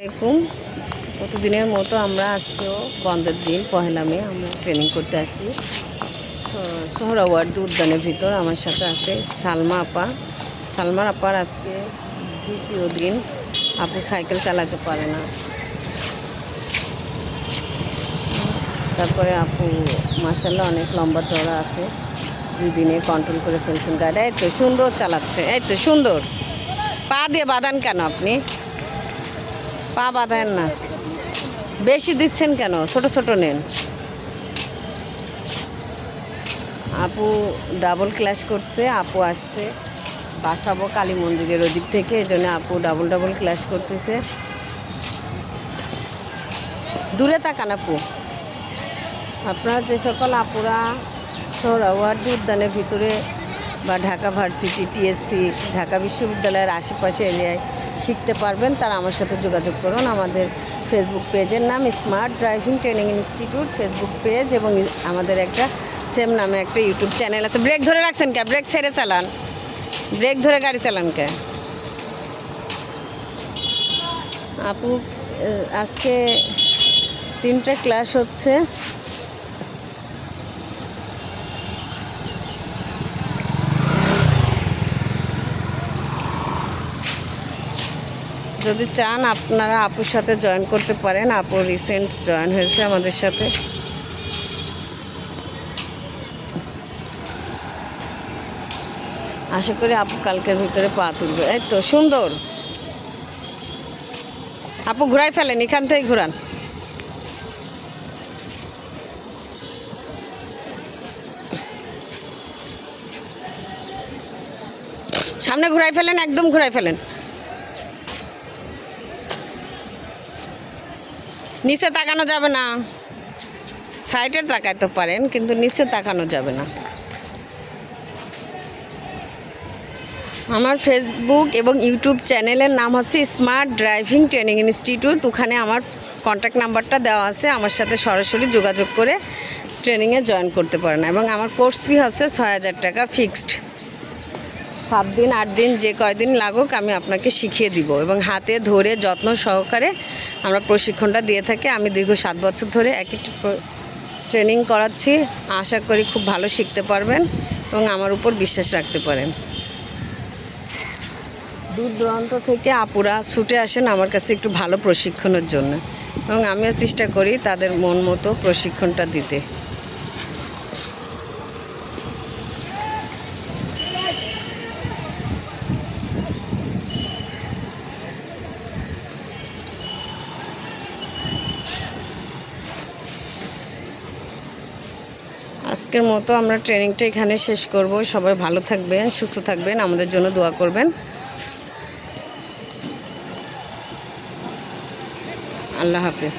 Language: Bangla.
আসসালামাইকুম প্রতিদিনের মতো আমরা আজকেও বন্ধের দিন, পহেলা মে, আমরা ট্রেনিং করতে আসছি। সোহরাওয়ার্দী উদ্যানের ভিতর আমার সাথে আছে সালমা আপা। সালমার আপার আজকে দ্বিতীয় দিন। আপু সাইকেল চালাতে পারে না। তারপরে আপু মার্শাল্লাহ অনেক লম্বা চড়া আছে। দুই দিনে কন্ট্রোল করে ফেলছেন গাড়ি। এই তো সুন্দর চালাচ্ছে। এই তো সুন্দর। পা দিয়ে বাঁধান কেন আপনি? পা বাঁধান না। বেশি দিচ্ছেন কেন? ছোট ছোট নেন। আপু ডাবল ক্লাস করছে, আপু আসছে। বাসাবো কালী মন্দিরের ওদিক থেকে, এই জন্য আপু ডাবল ডাবল ক্লাস করতেছে। দূরে তাকান আপু। আপনারা যে সকল আপুরা সোহরাওয়ার্দী উদ্যানের ভিতরে বা ঢাকা ভার্সিটি, টিএসসি, ঢাকা বিশ্ববিদ্যালয়ের আশেপাশে এরিয়ায় শিখতে পারবেন, তারা আমার সাথে যোগাযোগ করুন। আমাদের ফেসবুক পেজের নাম smart driving training institute Facebook page এবং আমাদের একটা সেম নামে একটা ইউটিউব চ্যানেল আছে। ব্রেক ধরে রাখছেন কে? ব্রেক ছেড়ে চালান। ব্রেক ধরে গাড়ি চালান কে? আপু আজকে তিনটে ক্লাস হচ্ছে। যদি চান, আপনারা আপুর সাথে জয়েন করতে পারেন। আপু রিসেন্ট জয়েন হয়েছে আমাদের সাথে। আশা করি আপু কালকের ভিতরে পা তুলবে। এই তো, সুন্দর। আপু ঘুরাই ফেলেন, এখান থেকে ঘুরান। সামনে ঘুরাই ফেলেন, একদম ঘুরাই ফেলেন। নিচে তাকানো যাবে না। সাইডে তাকাইতে পারেন, কিন্তু নিচে তাকানো যাবে না। আমার ফেসবুক এবং ইউটিউব চ্যানেলের নাম হচ্ছে স্মার্ট ড্রাইভিং ট্রেনিং ইনস্টিটিউট ওখানে আমার কন্ট্যাক্ট নাম্বারটা দেওয়া আছে। আমার সাথে সরাসরি যোগাযোগ করে ট্রেনিংয়ে জয়েন করতে পারেন। এবং আমার কোর্স ফি হচ্ছে ছয় হাজার টাকা ফিক্সড সাত দিন, আট দিন, যে কয়দিন লাগুক আমি আপনাকে শিখিয়ে দিব এবং হাতে ধরে যত্ন সহকারে আমরা প্রশিক্ষণটা দিয়ে থাকি। আমি দীর্ঘ সাত বছর ধরে একই ট্রেনিং করাচ্ছি। আশা করি খুব ভালো শিখতে পারবেন এবং আমার উপর বিশ্বাস রাখতে পারেন। দূর দূরান্ত থেকে আপুরা ছুটে আসেন আমার কাছে একটু ভালো প্রশিক্ষণের জন্য এবং আমিও চেষ্টা করি তাদের মন মতো প্রশিক্ষণটা দিতে। আজকের মতো আমরা ট্রেনিংটা এখানে শেষ করব। সবাই ভালো থাকবেন, সুস্থ থাকবেন, আমাদের জন্য দোয়া করবেন। আল্লাহ হাফেজ।